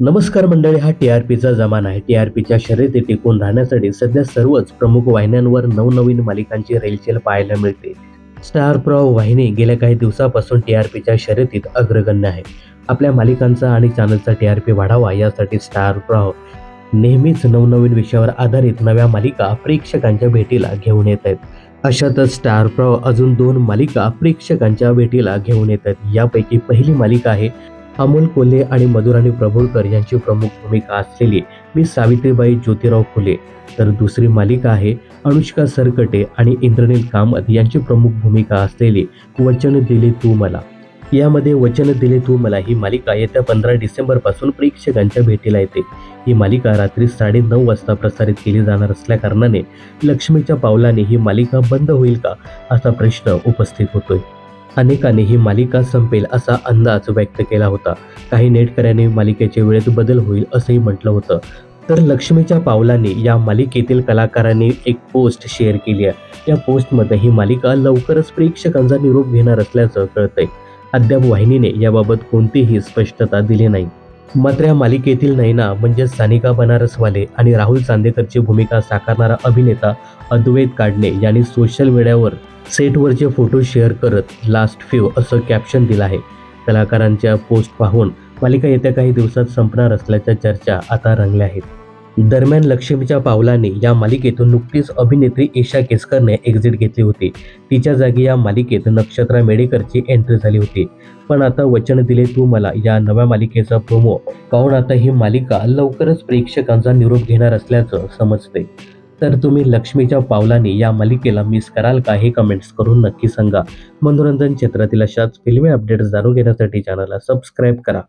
नमस्कार मंडळी हा टी आर पीचा जमाना आहे. टी आर पीच्या शर्यती टिकून राहण्यासाठी सध्या सर्वच प्रमुख वाहिन्यांवर नवनवीन मालिकांची रेलचेल पाहायला मिळते. स्टार प्रॉ वाहिनी गेल्या काही दिवसापासून टी आर पीच्या शर्यतीत अग्रगण्य आहे. आपल्या मालिकांचा आणि चॅनलचा टी आर पी वाढावा यासाठी स्टार प्रॉ नेहमीच नवनवीन विषयावर आधारित नव्या मालिका प्रेक्षकांच्या भेटीला घेऊन येत आहेत. अशातच स्टार प्रॉ अजून दोन मालिका प्रेक्षकांच्या भेटीला घेऊन येत आहेत. यापैकी पहिली मालिका आहे अमोल कोल्हे आणि मधुराणी प्रभुळकर यांची प्रमुख भूमिका असलेली मी सावित्रीबाई ज्योतिराव फुले. तर दुसरी मालिका आहे अनुष्का सरकटे आणि इंद्रनील कामत यांची प्रमुख भूमिका असलेली वचन दिले तू मला. यामध्ये वचन दिले तू मला ही मालिका येत्या पंधरा डिसेंबरपासून प्रेक्षकांच्या भेटीला येते. ही मालिका रात्री साडेनऊ वाजता प्रसारित केली जाणार असल्याकारणाने लक्ष्मीच्या पावलाने ही मालिका बंद होईल का असा प्रश्न उपस्थित होतोय. अनेकांनी ही मालिका संपेल असा अंदाज व्यक्त केला होता. काही नेटकऱ्यांनी मालिकेच्या वेळेत बदल होईल असंही म्हटलं होतं. तर लक्ष्मीच्या पावलांनी या मालिकेतील कलाकारांनी एक पोस्ट शेअर केली आहे. या पोस्टमध्ये ही मालिका लवकरच प्रेक्षकांचा निरोप घेणार असल्याचं कळतंय. अद्याप वाहिनीने याबाबत कोणतीही स्पष्टता दिली नाही. मात्र या मालिकेतील नैना म्हणजे सानिका बनारसवाले आणि राहुल चांदेकरची भूमिका साकारणारा अभिनेता अद्वैत काढणे यांनी सोशल मीडियावर सेटवरचे फोटो शेअर करत लास्ट फ्यू असं कॅप्शन दिलं आहे. कलाकारांच्या पोस्ट पाहून मालिका येत्या काही दिवसात संपणार असल्याच्या चर्चा आता रंगल्या आहेत. दरम्यान लक्ष्मीच्या पावलाने या मालिकेतून नुकतीच अभिनेत्री ईशा केसकरने एक्झिट घेतली होती. तिच्या जागी या मालिकेत नक्षत्रा मेडेकरची एंट्री झाली होती. पण आता वचन दिले तू मला या नव्या मालिकेचा प्रोमो पाहून आता ही मालिका लवकरच प्रेक्षकांचा निरोप घेणार असल्याचं समजते तर तुम्ही लक्ष्मीच्या पावलाने या मालिकेला मिस कराल का हे कमेंट्स करून नक्की सांगा. मनोरंजन क्षेत्रातील अशाच फिल्मी अपडेट्स जाणून घेण्यासाठी चॅनलला सबस्क्राईब करा.